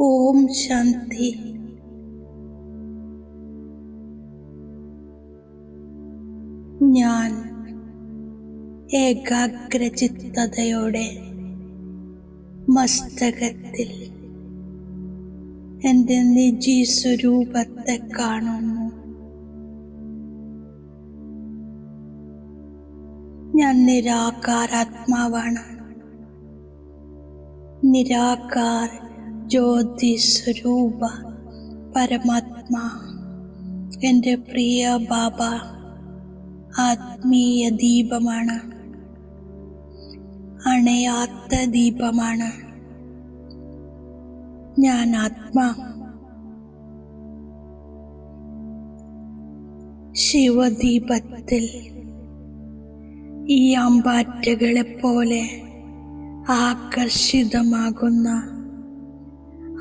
ഓം ശാന്തി. ഞാൻ ഏകാഗ്രചിത്തതയോടെ മസ്തകത്തിൽ എന്റെ നിജി സ്വരൂപത്തെ കാണുന്നു. ഞാൻ നിരാകാരാത്മാവാണ്. നിരാകാർ ജ്യോതി സ്വരൂപ പരമാത്മാ. എന്റെ പ്രിയ ബാബ ആത്മീയ ദീപമാണ്. അണയാത്ത ദീപമാണ്. ഞാൻ ആത്മാ. ശിവദീപത്തിൽ ഈ അമ്പാറ്റകളെ പോലെ ആകർഷിതമാകുന്ന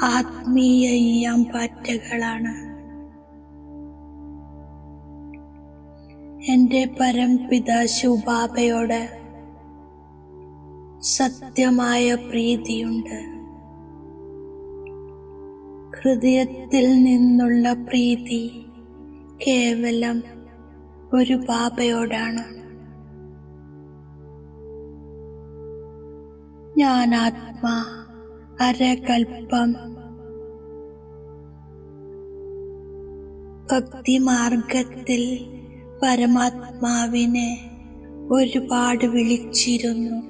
ആത്മീയ ഈ അമ്പാറ്റകളാണ് എന്റെ പരംപിത ശുബാബയോട് സത്യമായ പ്രീതിയുണ്ട്. ഹൃദയത്തിൽ നിന്നുള്ള പ്രീതി കേവലം ഒരു ബാബയോടാണ്. ഞാൻ ആത്മാ അരകൽപ്പം. ഭക്തിമാർഗത്തിൽ പരമാത്മാവിനെ ഒരുപാട് വിളിച്ചിരുന്നു.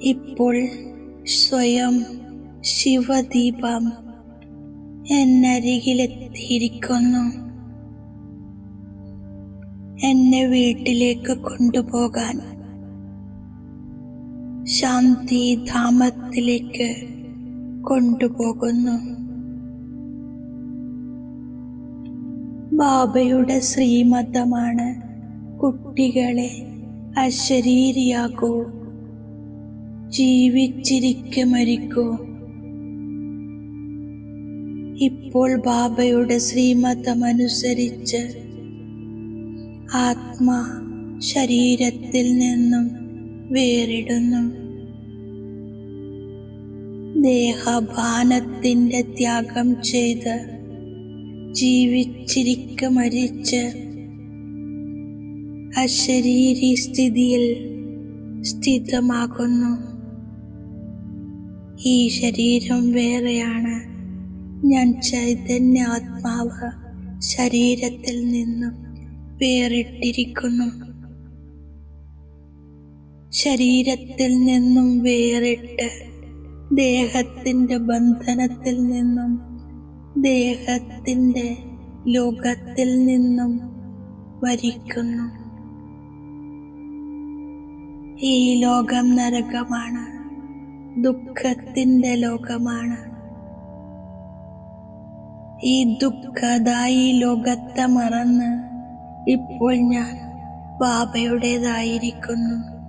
ഇപ്പോൾ സ്വയം ശിവദീപം എന്നരികിലെത്തിയിരിക്കുന്നു. എന്നെ വീട്ടിലേക്ക് കൊണ്ടുപോകാൻ ശാന്തിധാമത്തിലേക്ക് കൊണ്ടുപോകുന്നു. ബാബയുടെ ശ്രീമതമാണ് കുട്ടികളെ അശരീരിയാകൂ ജീവിച്ചിരിക്കെ മരിക്കൂ. ഇപ്പോൾ ബാബയുടെ ശ്രീമതമനുസരിച്ച് ആത്മാ ശരീരത്തിൽ നിന്നും വേറിടുന്നു. ദേഹഭാനത്തിന്റെ ത്യാഗം ചെയ്ത് ജീവിച്ചിരിക്ക മരിച്ച് അശരീരി സ്ഥിതിയിൽ സ്ഥിതമാകുന്നു. ഈ ശരീരം വേറെയാണ്. ഞാൻ ചൈതന്യ ആത്മാവ് ശരീരത്തിൽ നിന്നും വേറിട്ടിരിക്കുന്നു. ശരീരത്തിൽ നിന്നും വേറിട്ട് ദേഹത്തിന്റെ ബന്ധനത്തിൽ നിന്നും ദേഹത്തിന്റെ ലോകത്തിൽ നിന്നും വരിക്കുന്നു. ഈ ലോകം നരകമാണ് ദുഃഖത്തിന്റെ ലോകമാണ്. ഈ ദുഃഖതായി ലോകത്തെ മറന്ന് ഇപ്പോൾ ഞാൻ ബാബയുടേതായിരിക്കുന്നു.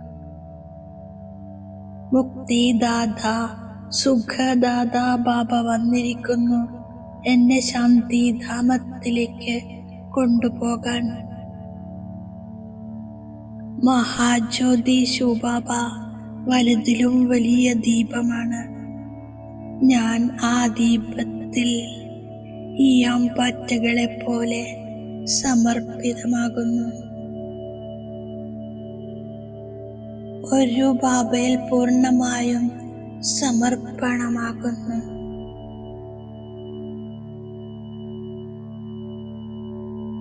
മുക്തിദാത സുഖദാത ബാബ വന്നിരിക്കുന്നു. എന്നെ ശാന്തിധാമത്തിലേക്ക് കൊണ്ടുപോകാൻ. മഹാജ്യോതി ശുബാബ വലുതിലും വലിയ ദീപമാണ്. ഞാൻ ആ ദീപത്തിൽ ഈ അമ്പാറ്റകളെ പോലെ സമർപ്പിതമാകുന്നു. ഒരു ബാബയിൽ പൂർണമായും സമർപ്പണമാകുന്നു.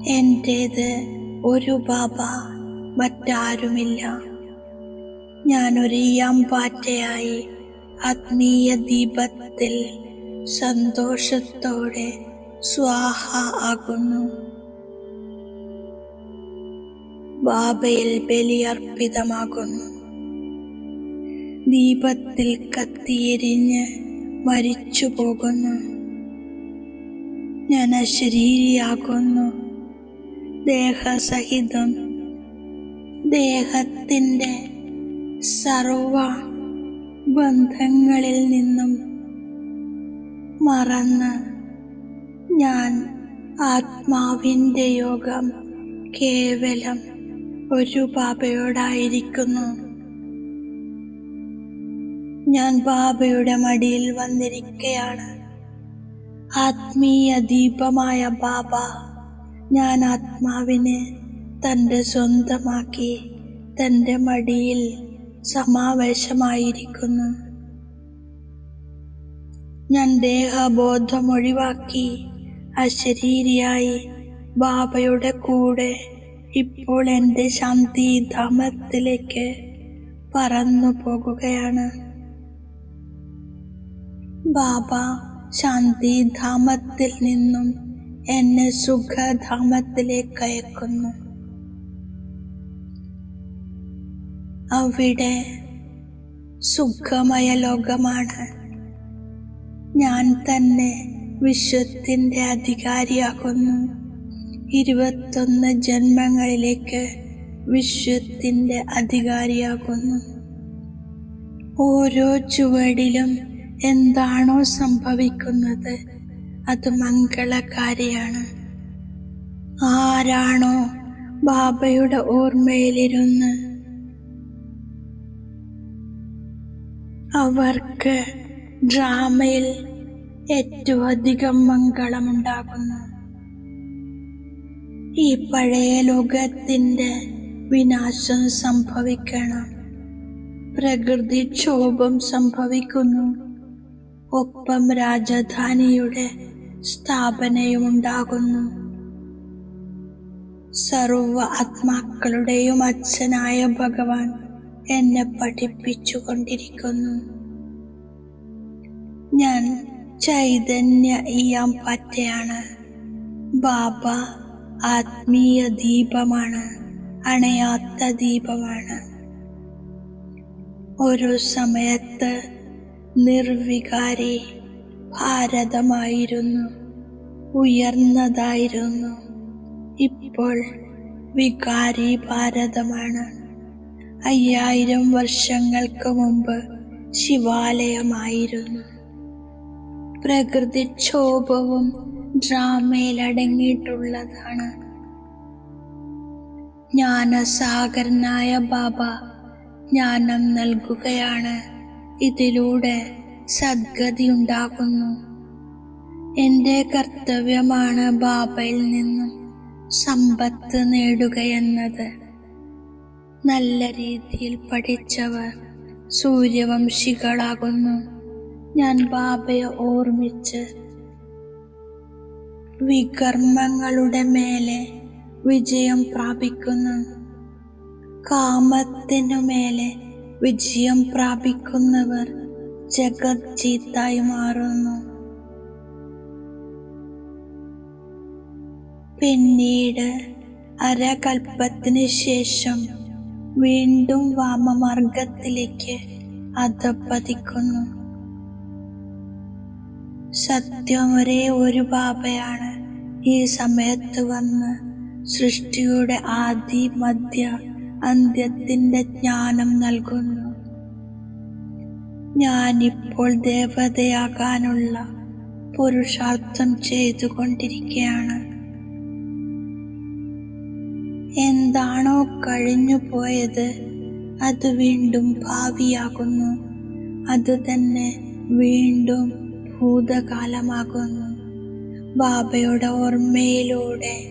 എന്റേത് ഒരു ബാബ മറ്റാരുമില്ല. ഞാനൊരു അമ്പാറ്റയായി ആത്മീയ ദീപത്തിൽ സന്തോഷത്തോടെ സ്വാഹ ആകുന്നു. ബാബയിൽ ബലിയർപ്പിതമാകുന്നു. ദീപത്തിൽ കത്തിയെരിഞ്ഞ് മരിച്ചു പോകുന്നു. ഞാൻ അശരീരിയാകുന്നു ദേഹസഹിതം ദേഹത്തിന്റെ സർവ ബന്ധങ്ങളിൽ നിന്നും മറന്ന് ഞാൻ ആത്മാവിന്റെ യോഗം കേവലം ഒരു ബാബയോടായിരിക്കുന്നു ഞാൻ ബാബയുടെ മടിയിൽ വന്നിരിക്കുകയാണ് ആത്മീയ ദീപമായ ബാബ ഞാൻ ആത്മാവിനെ തന്റെ സ്വന്തമാക്കി തന്റെ മടിയിൽ സമാവേശമായിരിക്കുന്നു. ഞാൻ ദേഹബോധം ഒഴിവാക്കി അശരീരിയായി ബാബയുടെ കൂടെ ഇപ്പോൾ എന്റെ ശാന്തിധാമത്തിലേക്ക് പറന്നു പോകുകയാണ് ബാബ ശാന്തിധാമത്തിൽ നിന്നും എന്നെ സുഖധാമത്തിലേക്ക് അയക്കുന്നു. അവിടെ സുഖമയ ലോകമാണ്. ഞാൻ തന്നെ വിശ്വത്തിന്റെ അധികാരിയാകുന്നു. ഇരുപത്തൊന്ന് ജന്മങ്ങളിലേക്ക് വിശ്വത്തിന്റെ അധികാരിയാകുന്നു. ഓരോ ചുവടിലും എന്താണോ സംഭവിക്കുന്നത്? അത് മംഗളകാരിയാണ്. ആരാണോ ബാബയുടെ ഓർമ്മയിലിരുന്ന് അവർക്ക് ഡ്രാമയിൽ ഏറ്റവും അധികം മംഗളമുണ്ടാകുന്നു. ഈ പഴയ ലോകത്തിന്റെ വിനാശം സംഭവിക്കണം. പ്രകൃതിക്ഷോഭം സംഭവിക്കുന്നു. ഒപ്പം രാജധാനിയുടെ സ്ഥാപനയും ഉണ്ടാകുന്നു സർവ ആത്മാക്കളുടെയും അച്ഛനായ ഭഗവാൻ എന്നെ പഠിപ്പിച്ചു കൊണ്ടിരിക്കുന്നു ഞാൻ ചൈതന്യ ഇയാം പറ്റയാണ്. ബാബ ആത്മീയ ദീപമാണ് അണയാത്ത ദീപമാണ്. ഒരു സമയത്ത് നിർവികാരി ഭാരതമായിരുന്നു ഉയർന്നതായിരുന്നു. ഇപ്പോൾ വികാരി ഭാരതമാണ്. അയ്യായിരം വർഷങ്ങൾക്ക് മുമ്പ് ശിവാലയമായിരുന്നു. പ്രകൃതിക്ഷോഭവും ഡ്രാമയിലടങ്ങിയിട്ടുള്ളതാണ്. ജ്ഞാനസാഗരനായ ബാബ ജ്ഞാനം നൽകുകയാണ്. ഇതിലൂടെ സദ്ഗതി ഉണ്ടാകുന്നു എന്റെ കർത്തവ്യമാണ് ബാബയിൽ നിന്നും സമ്പത്ത് നേടുകയെന്നത്. നല്ല രീതിയിൽ പഠിച്ചവർ സൂര്യവംശികളാകുന്നു. ഞാൻ ബാബയെ ഓർമ്മിച്ച് വികർമ്മങ്ങളുടെ മേലെ വിജയം പ്രാപിക്കുന്നു. കാമത്തിനു മേലെ വിജയം പ്രാപിക്കുന്നവർ ജഗത് ജീത്തായി മാറുന്നു. പിന്നീട് അരകൽപ്പത്തിന് ശേഷം വീണ്ടും വാമമാർഗത്തിലേക്ക് അധപ്പതിക്കുന്നു. സത്യം ഒരേ ഒരു ബാബയാണ് ഈ സമയത്ത് വന്ന് സൃഷ്ടിയുടെ ആദി മധ്യ അന്ത്യത്തിന്റെ ജ്ഞാനം നൽകുന്നു. ഞാനിപ്പോൾ ദേവതയാകാനുള്ള പുരുഷാർത്ഥം ചെയ്തുകൊണ്ടിരിക്കുകയാണ്. എന്താണോ കഴിഞ്ഞു പോയത് അത് വീണ്ടും ഭാവിയാകുന്നു. അത് തന്നെ വീണ്ടും ഭൂതകാലമാകുന്നു. ബാബയുടെ ഓർമ്മയിലൂടെ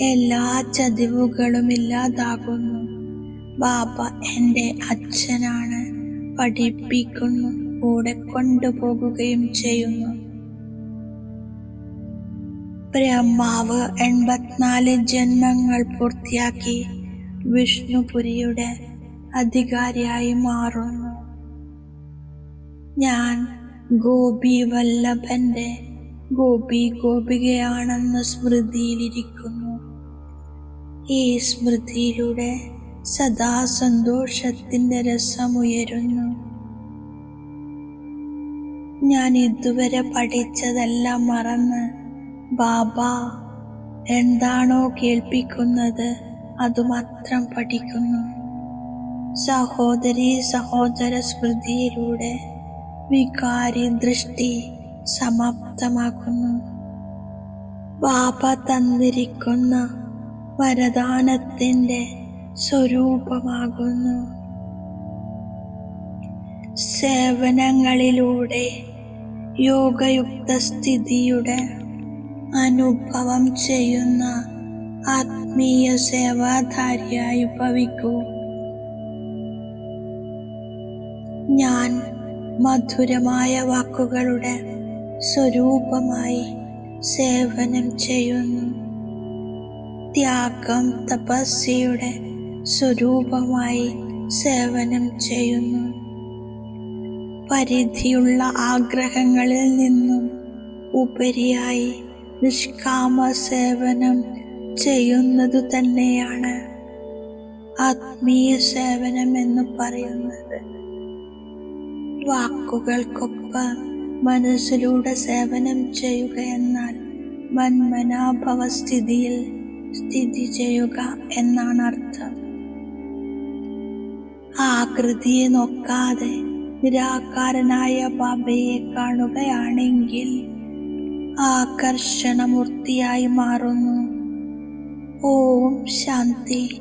എല്ലാ ചതിവുകളും ഇല്ലാതാകുന്നു. ബാബ എന്റെ അച്ഛനാണ്. പഠിപ്പിക്കുന്നു. കൂടെ കൊണ്ടുപോകുകയും ചെയ്യുന്നു. ബ്രഹ്മാവ് എൺപത്തിനാല് ജന്മങ്ങൾ പൂർത്തിയാക്കി വിഷ്ണുപുരിയുടെ അധികാരിയായി മാറുന്നു. ഞാൻ ഗോപി വല്ലഭന്റെ ഗോപി ഗോപികയാണെന്ന സ്മൃതിയിലിരിക്കുന്നു. ഈ സ്മൃതിയിലൂടെ സദാ സന്തോഷത്തിന്റെ രസമുയരുന്നു. ഞാൻ ഇതുവരെ പഠിച്ചതെല്ലാം മറന്ന് ബാബ എന്താണോ കേൾപ്പിക്കുന്നത് അതുമാത്രം പഠിക്കുന്നു. സഹോദരി സഹോദര സ്മൃതിയിലൂടെ വികാരി ദൃഷ്ടി സമാപ്തമാക്കുന്നു. ബാബ തന്നിരിക്കുന്ന വരദാനത്തിന്റെ സ്വരൂപമാകുന്നു. സേവനങ്ങളിലൂടെ യോഗയുക്ത സ്ഥിതിയുടെ അനുഭവം ചെയ്യുന്ന ആത്മീയ സേവാധാരിയായി ഭവിക്കൂ. ഞാൻ മധുരമായ വാക്കുകളുടെ സ്വരൂപമായി സേവനം ചെയ്യുന്നു. ത്യാഗം തപസ്യയുടെ സ്വരൂപമായി സേവനം ചെയ്യുന്നു. പരിധിയുള്ള ആഗ്രഹങ്ങളിൽ നിന്നും ഉപരിയായി നിഷ്കാമ സേവനം ചെയ്യുന്നതു തന്നെയാണ് ആത്മീയ സേവനം എന്ന് പറയുന്നത്. വാക്കുകൾക്കൊപ്പം മനസ്സിലൂടെ സേവനം ചെയ്യുക എന്നാൽ മന്മനാഭവസ്ഥിതിയിൽ സ്ഥിതി ചെയ്യുക എന്നാണ് അർത്ഥം ആകൃതിയെ നോക്കാതെ നിരാകാരനായ ബാബയെ കാണുകയാണെങ്കിൽ ആകർഷണമൂർത്തിയായി മാറുന്നു. ഓം ശാന്തി.